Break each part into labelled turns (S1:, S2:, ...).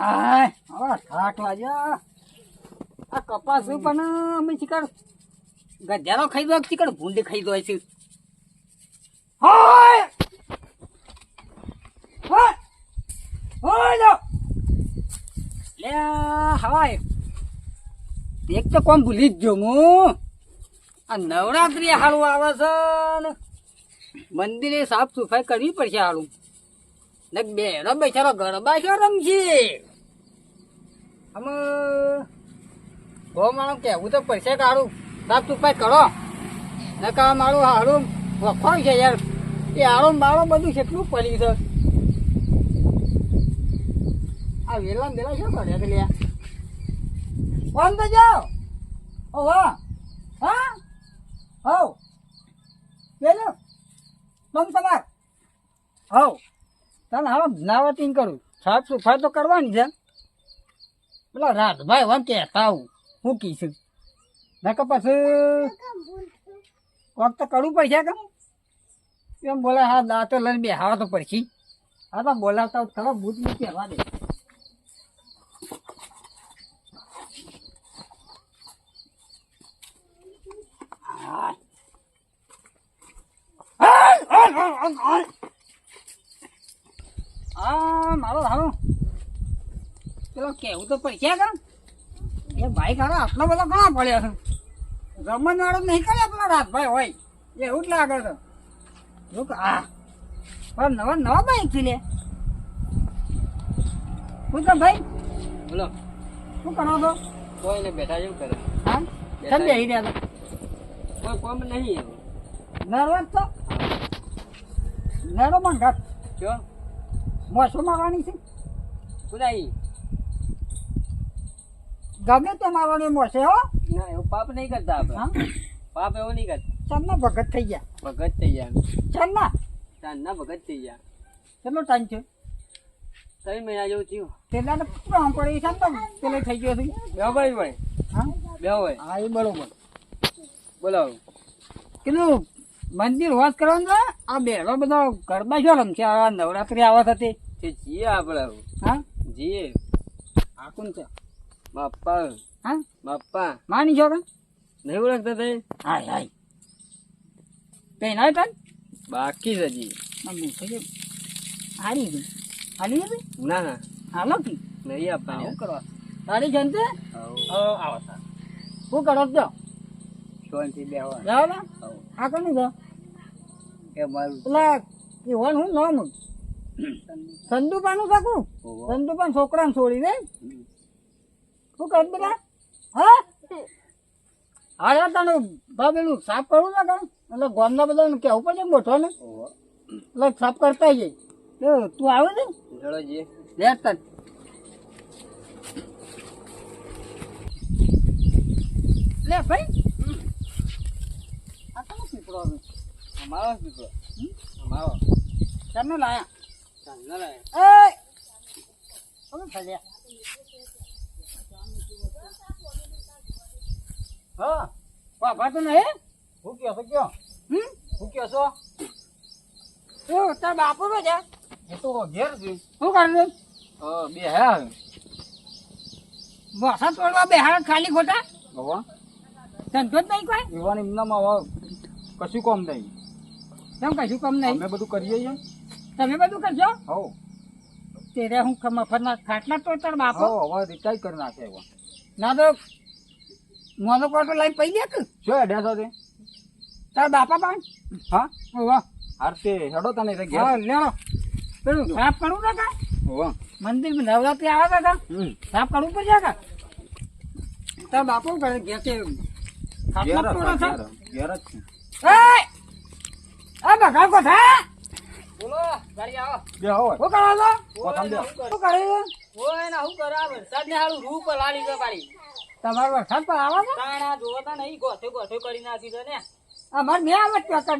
S1: હાય હવે થાક આ કપાસ પણ અમે ચીકર ગધેડો ખાઈ દો ચીકર ભૂંડી ખાઈ દો છે? હાય! હાય! હાય એક તો કોમ ભૂલી જ ગયો હું. આ નવરાત્રી હારું આવે છે ને. મંદિરે સાફ સફાઈ કરવી પડશે હારું. ને બેનો બેચારો ગરબા છો રમશે? અમે બહુ માણસ કહેવું તો પૈસા કે હારું સાફ સફાઈ કરો. ને કા મારું હારું વખવાય છે યાર. એ હારો મારો બધું કેટલું પડ્યું છે. આ વેલા વેલા શું કરે છે ફોન તો જાઓ. ઓ વાહ હા. હવ વેલો. તમ તમાર હવ તને હારો નાવતીન કરું. સાફ સફાઈ તો કરવાની છે. પેલા રાતભાઈ વન કહેતા આવું હું કહીશું નકર પછી કોક કરવું પડશે કે બોલે હા દાંતો લઈને બેહાવા તો પડશે હા તો બોલાવતા ખરો ભૂત ને પહેરવા દે આ મારો હારો પેલો કેવું તો પૈસા કા એ ભાઈ ખારો આટલો બધો ઘણા પડ્યો છે? રમણ વાળો નહીં કરે આપણો રાતભાઈ હોય. એવું જ લાગે છે. જો આ પણ નવા નવા બાઈકથી લે. શું તો ભાઈ?
S2: બોલો.
S1: શું કરો છો?
S2: કોઈ ને બેઠા જેવું કરે.
S1: હા? કેમ બેસી રહ્યા
S2: કોઈ કોમ નહીં
S1: નરવત તો. નરો મંગત
S2: જો
S1: મોસો મારવાની છે.
S2: બુદાઈ
S1: ગમે તે મારવાની મોસે હો.
S2: ના એવું પાપ નહીં કરતા આપણે. પાપ એવું નહીં કરતા.
S1: ચમના ભગત થઈ ગયા.
S2: ભગત થઈ ગયા.
S1: ચમના
S2: ચાંદના ભગત થઈ ગયા.
S1: કેટલો ટાઈમ છે
S2: ત્રણ મહિના જેવું થયું.
S1: પેલા પ્રોમ પડી છે ને. પેલે થઈ ગયો છે.
S2: બે ભાઈ ભાઈ
S1: હા?
S2: બે ભાઈ
S1: હા એ બરોબર.
S2: બોલાવો.
S1: કેટલું મંદિર વાત કરવાનું છે? આ બેડો બધો ગરબા જો રમશે. આ નવરાત્રી આવત હતી
S2: તે જીએ આપણે.
S1: હા?
S2: જીએ.
S1: આ કોણ છે?
S2: બાપા.
S1: હા?
S2: બાપા.
S1: માની જો કે
S2: નહીં ઓળખતા તે
S1: હાય હાય. કઈ ના તન?
S2: બાકી છે હજી.
S1: હારી ગઈ. હાલી ગઈ?
S2: ના ના.
S1: હાલો કી
S2: નહીં આપા
S1: હું કરવા? તારી જનતે
S2: આવો. સા.
S1: હું કરો છો?
S2: શાંતિ બેહવા
S1: જાવ ના. આ કોની છે?
S2: એ મારું.
S1: પેલા એ વન હું નામ. સંદુપાનું
S2: કાકું
S1: સંદુપાન છોકરાને છોડી દે. શું કર બેટા હા? અરે તને પેલું સાફ કરવું ને કાં એટલે ગોમના બધાને કેવું પડે મોટો ને. એટલે સાફ કરતા જઈ તું આવે
S2: ચલો જીએ
S1: લે તન. લે ભાઈ. આ કોનો પીપળો આવે?
S2: અમારો દીકરો અમારો.
S1: તમને લાયા?
S2: ચાંદના લાયા?
S1: એ! કોને ફર્યા હા. બાબા તો નહીં
S2: શું કહો છો કયો
S1: હમ?
S2: શું કહો છો?
S1: શું તાર બાપુ બધા
S2: એ તો ઘેર છે.
S1: શું કરે
S2: હા બે હે
S1: વરસાદ પડવા બેહાડ ખાલી ખોટા?
S2: ભગવાન
S1: ધંધો જ નહીં કોઈ?
S2: એવાની એમનામાં હવે. કશું કોમ નહીં.
S1: કેમ કશું કમ નહીં?
S2: અમે બધું કરીએ છીએ.
S1: તમે બધું કરશો
S2: હવ.
S1: તેરે હું મફતના ખાટલા તો તાર બાપો.
S2: હવ હવે રિચાર્જ કરી નાખે એવા
S1: ના તો મોનો કોટો લઈને પઈ દે કે?
S2: શું હેડ્યા છો તે?
S1: તાર બાપા પણ
S2: હા?
S1: ઓવા
S2: હાર તે હેડો તને રે ગયા
S1: હા લેણો. પેલું સાફ કરું ને કા?
S2: હોવા
S1: મંદિરમાં નવરાત્રી આવે છે કા?
S2: હમ.
S1: સાફ કરવું પડશે કા? તાર બાપો કરે? ગયા છે. ખાટલા તોડો છો?
S2: ઘેર જ. છે.
S1: એ આ બગા કોઠા
S2: બોલો ગાડી આવો. બે હોય
S1: શું કરો છો?
S2: કોથમ બે
S1: શું કરે. છે
S2: ઓય ના હું કરા વરસાદ ને હારું રૂપ લાડી છે પાડી.
S1: તમારો વરસાદ પણ આવે છે?
S2: તાણા જોતા નહીં ગોઠે ગોઠે કરી નાખી છે ને.
S1: અમારે બે આવે છે પેકર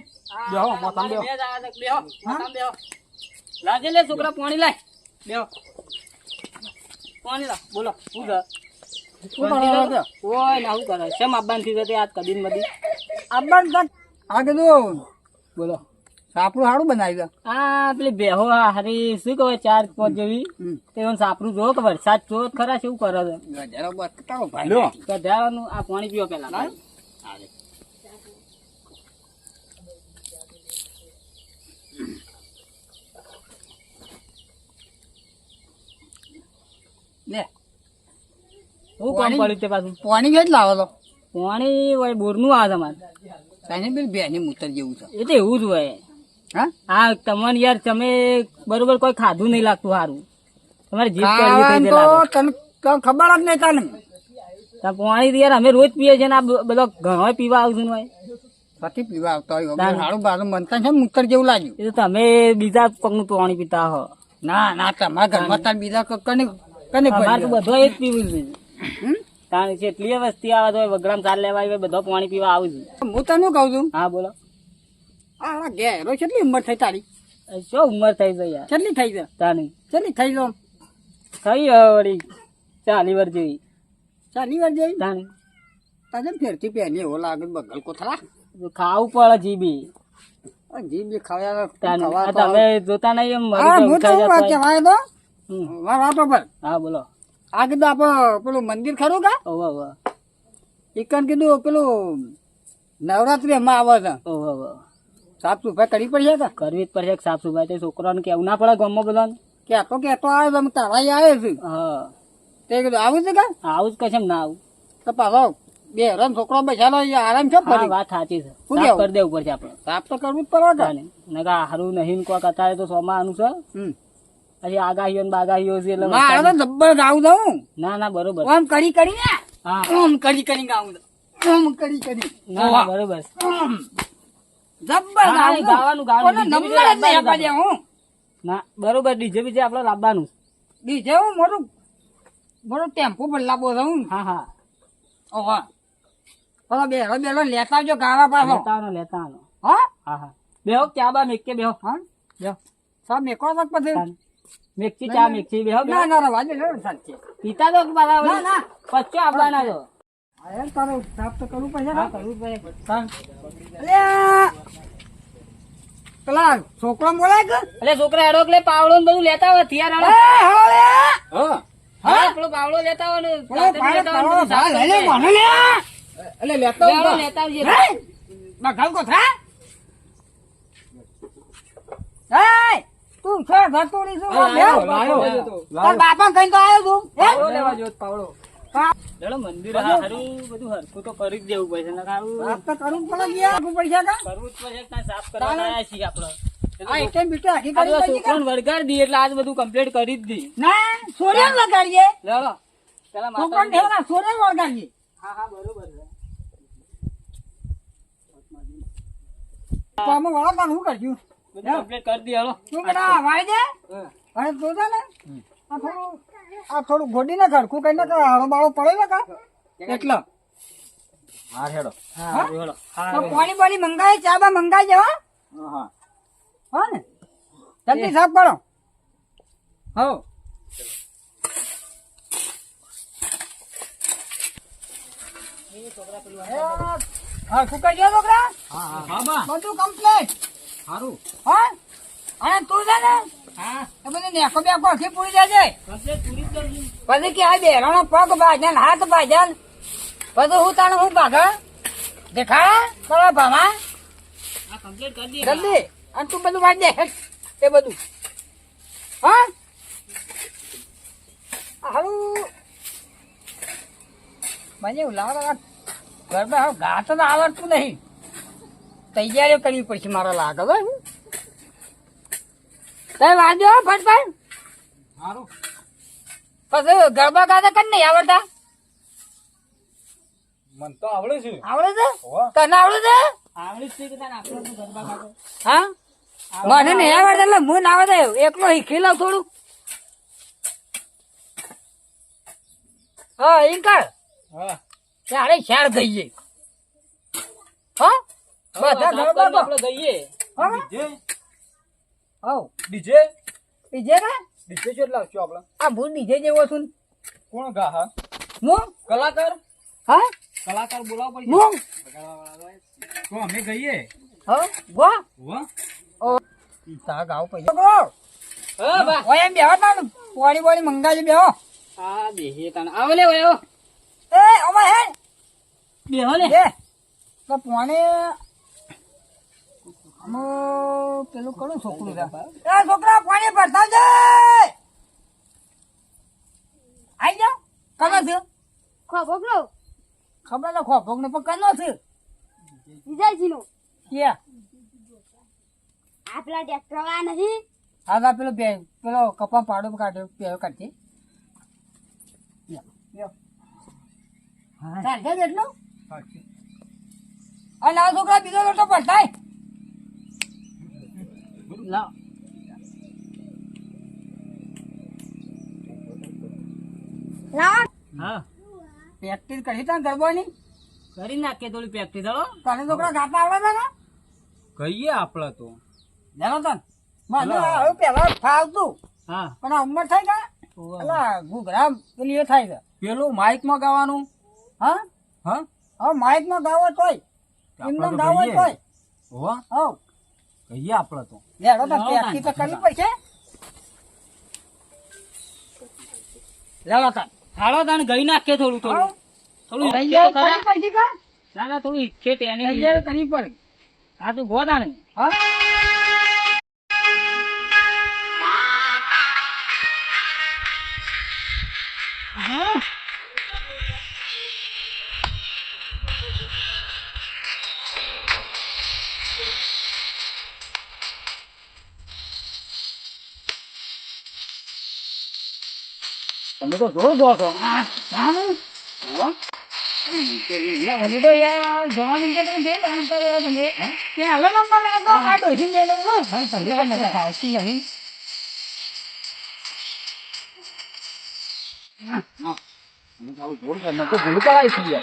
S2: બેહો, મોથામાં બેહો. બે જ આવે છે. બેહો મોથામાં બેહો. લાજે લે છોકરા પાણી લાય. બેહો. પાણી લા ઓય ના હું કરે? થી આજ મદી બોલો.
S1: સાપરું સારું બનાવ્યું
S2: આ પેલી બેહો હારી શું કહો ચાર પાંચ જેવી. તે સાપરું જો કે વરસાદ જો ખરા છે એવું કરે છે?
S1: ગધેડો બતાવો ભાઈ.
S3: લ્યો.
S2: આ પાણી પીવો પેલા
S1: લે.
S2: હું કામ
S1: પાણી?
S2: પડ્યું તે પાછું?
S1: પાણી જ લાવો તો.
S2: પાણી હોય બોરનું આવે તમારે.
S1: બેની મૂતર જેવું છે.
S2: એ તો એવું જ હોય.
S1: હા?
S2: તમને યાર તમે બરોબર કોઈ ખાધું નહીં લાગતું સારું તમારે જીભ કરવી
S1: તો ખબર જ નહીં તને.
S2: પાણી યાર અમે રોજ પીએ છીએ આ બધો ઘણો પીવા આવતું હોય.
S1: પછી પીવા આવતા હોય. સારું બારું બનતા છે મૂતર જેવું લાગ્યું.
S2: એ તો તમે બીજા પગનું પાણી પીતા હો.
S1: ના ના તમારા ઘરમાં તાર બીજા કને કને
S2: અમારે તો? બધો એ જ પીવું છે. કારણ કે એટલી વસ્તી આવે તો વગડામ ચાલ લેવા આવે બધો પાણી પીવા આવું છું.
S1: હું તને કહું છું?
S2: હા બોલો.
S1: આ ઘેરો કેટલી ઉંમર થઈ તારી?
S2: શું ઉંમર થઈ ગઈ યાર?
S1: કેટલી થઈ ગઈ?
S2: તાની
S1: કેટલી થઈ ગયો
S2: થઈ હવે વળી ચાલી વર્ષ જેવી.
S1: ચાલી વાર જેવી?
S2: તાની
S1: તાજે ફેરથી પહેલી એવો લાગે બગલ કોથળા?
S2: ખાવું પડે જીબી જીબી
S1: ખાવ્યા
S2: તમે જોતા નહીં એમ
S1: કહેવાય તો. વાતો પર
S2: હા બોલો.
S1: આ કીધું આપણે પેલું મંદિર ખરું કા?
S2: ઓવ ઓવ
S1: એકન કીધું પેલું નવરાત્રી એમાં આવે છે.
S2: વાહ ઓવ
S1: સાફ સફાઈ કરી પડશે કે?
S2: કરવી જ પડશે સાફ સફાઈ તે છોકરાને કેવું ના પડે ગામમાં બધાને?
S1: કેતો કેતો આવે તમે તારા આવે છે
S2: હા.
S1: તે કીધું આવું છે કે?
S2: આવું જ કશે ના આવું.
S1: તો પાછો બે હેરાન છોકરો બેસાડો આરામ છે
S2: વાત સાચી છે.
S1: શું
S2: સાફ કરી દેવું પડશે આપણે.
S1: સાફ તો કરવું જ પડે ને
S2: તાને. હારું નહીં કોક અત્યારે તો સોમાનું છે. પછી આગાહીઓ ને બાગાહીઓ છે એટલે
S1: મારે તો જબ્બર ગાવું દઉં
S2: ના ના બરોબર.
S1: આમ કરી કરી ને? આમ કરી કરી ગાવું દઉં આમ કરી કરી.
S2: ના બરોબર.
S1: જબ્બર
S2: હા,
S1: ગાવું દઉં.
S2: ગાવાનું, ગાવાનું.
S1: નંબર જ નહીં આપવા દે હું?
S2: ના બરોબર ડીજે બીજે આપણે લાવવાનું.
S1: ડીજે હું મોટું મોટું ટેમ્પો પર લાવો હું
S2: હા હા.
S1: ઓહો. પેલો બેરો બેરો લેતા આવજો ગાવા પાછો.
S2: લેતા આવો લેતા આવો.
S1: હા?
S2: હા હા. બેહો ચા બા મેકે બેહો.
S1: હા?
S2: બેહો.
S1: સબ મેકો તક પછી.
S2: મેકચી ચા મેકચી બેહો.
S1: ના ના રવા દે લે સાચી.
S2: પીતા તો બરાબર
S1: ના ના.
S2: પચ્ચો આપવાના
S1: જો તારો સાફ તો કરવું પડશે
S2: કરવું પડે.
S1: પેલા છોકરો બોલાય કે?
S2: એટલે છોકરા હેડો એટલે પાવડો ને બધું લેતા હોય થિયાર હેડો.
S3: હા.
S2: હા પેલો પાવડો લેતા હોય ને
S1: પેલો
S2: કાતરી
S1: પાડે
S2: લેતા હોય
S1: તારો
S2: ને બધું સાફ
S1: ભાઈ લઈ લે
S2: કરી
S1: મને લે! એટલે લેતો
S2: દે. હેડો
S1: હું
S2: લેતા આવજે.
S1: બગાવ કો થા તું છે ઘટોડી શું
S2: હા, લાયો,
S1: લાયો
S2: લાયો.
S1: તાર બાપા કઈ તો આવ્યો તું
S2: લેવા જો પાવડો.
S1: હા.
S2: મંદિર હારું બધું હરખું તો કરી જ દેવું પડશે નકર આવું
S1: સાફ તો કરવું પડે ગયા આખું પૈસા કા
S2: કરવું જ પડશે કાંઈ સાફ કરવા આવ્યા છીએ આપણે.
S1: આ ઇટેમ બીટે આખી કરી
S2: તો છોકરાને વળગાડી દઈએ એટલે આજ બધું કમ્પ્લીટ કરી જ દી
S1: ના છોકરાને
S2: માતાજી-
S1: ઢેલા વળગાડીએ
S2: હા હા બરોબર છે.
S1: તો અમે વળગતા શું કરશું?
S2: કમ્પ્લીટ કરી દઈએ હેલો.
S1: તું બેટા વાળી દે? અને તું ને. આ થોડું આ થોડું ગોડી ના ખડકું કઈ ના હારો બાળો પડે ને કા? એટલે.
S3: હા હેડો.
S2: હા. હેડો.
S1: પાણી પાણી બાણી મંગાય ચા બા મંગાઈ દે હો.
S3: હા હા.
S1: હા ને. જલ્દી સાફ કરો હો. હા કુકર જો છોકરા?
S3: હા બા.
S1: બધું કમ્પ્લીટ
S3: સારું
S1: હા. અને તું છે ને?
S2: હા
S1: નેકો બેકો આખી પૂરી જાય
S2: કમ્પ્લીટ પૂરી જ કરજો.
S1: પછી કે આ બેરાનો પગ ભાજન હાથ ભાજન પછી હું તાણે હું ભાગ દેખા કરો ભામા. જલ્દી અને તું બધું વાંચ દે એ બધું. હા? હારું. મને એવું લાગે ગરબા ગાત આવડતું નહીં. તૈયારીઓ કરવી પડશે મારો લાગે. હો વાંધો ફટફટ.
S3: સારું
S1: પછી ગરબા ગાતા કઈ નહીં આવડતા?
S3: મન તો આવડે છે.
S1: આવડે છે? તને આવડે છે?
S2: આવડી છે કે તારે આપણો ગરબા કાઢો.
S1: હા? મને નહીં આવડે. એટલે હું ના આવડે. એકલો શીખી લઉં થોડું. હા કર
S3: હા.
S1: ત્યારે શેર ગઈ હા? બધા ગરબા
S2: આપણે ગઈએ.
S1: હા હવ
S3: ડીજે?
S1: બીજે ને
S3: ડીજે કેટલા આવશો આપણે.
S1: આ ભૂલ ડીજે જેવો છું
S3: કોણ ગા હા?
S1: હું?
S3: કલાકાર?
S1: હા?
S3: કલાકાર બોલાવો પછી.
S1: હું?
S3: તો અમે ગઈએ.
S1: હા? વો
S3: વો
S1: ઓ. તા ગાવ પૈસા છોકરો
S2: હા બા.
S1: ઓય એમ બેહો તા પોણી બોણી મંગાજી બેહો.
S2: આ બેહે તને આવો લે ઓય
S1: એ અમાર હે.
S2: બેહો લે.
S1: એ તો પોણી અમો પેલું કરું છોકરું એ છોકરા પાણી ભરતા છે આઈ જા. કનો છે?
S4: ખોબકલો
S1: ખબર તો ખોફોક ને પણ કનો છે?
S4: વિજયજીનો.
S1: કે
S4: આપલા ટ્રેક્ટર વાળા નહીં
S1: હા હા પેલો બે પેલો કપા પાડો કાઢ્યો પેલો કાઢી ચાલશે જ એટલું અને આ છોકરા બીજો લોટો ભરતાય
S2: લાવ
S4: લાવ
S2: હા
S1: પ્રેક્ટિસ કરી તને ગરબાની
S2: કરી નાખીએ થોડી પ્રેક્ટિસ હળો
S1: તને છોકરા ગાતા આવડે છે ને
S3: કહીએ આપડે તો
S1: જાણો તન મને હવે પેલા ફાવતું
S2: હા
S1: પણ આ ઉંમર થઈ ગયા એટલે ઘૂઘરા પેલી એ થાય છે
S3: પેલું માઇકમાં ગાવાનું
S1: હા
S3: હા
S1: હવે માઇકમાં ગાવો તોય એમનો ગાવો તોય
S3: હો
S1: હવ
S3: કહીએ આપડે તો
S1: લેલો તન
S2: લાવો
S1: તો. કરવી પડશે. લેલો તન.
S2: હાલો તને ગઈ નાખે થોડું થોડું. થોડું
S1: લઈ
S2: જાવ ખરા. ના ના થોડું ઈચ્છે તેની
S1: કરવી પડે
S2: આ તું ગોતા ને.
S1: હા?
S2: còn nếu có rối bò
S3: rồi à sáng đó mẹ thì
S1: tôi gió nhưng cái đến đến ăn cái thằng ấy nhà lớn lắm con mẹ có hai tuổi sinh viên luôn rồi thằng ấy là phải suy nghĩ à nó
S3: đâu rối là nó có rối cái gì vậy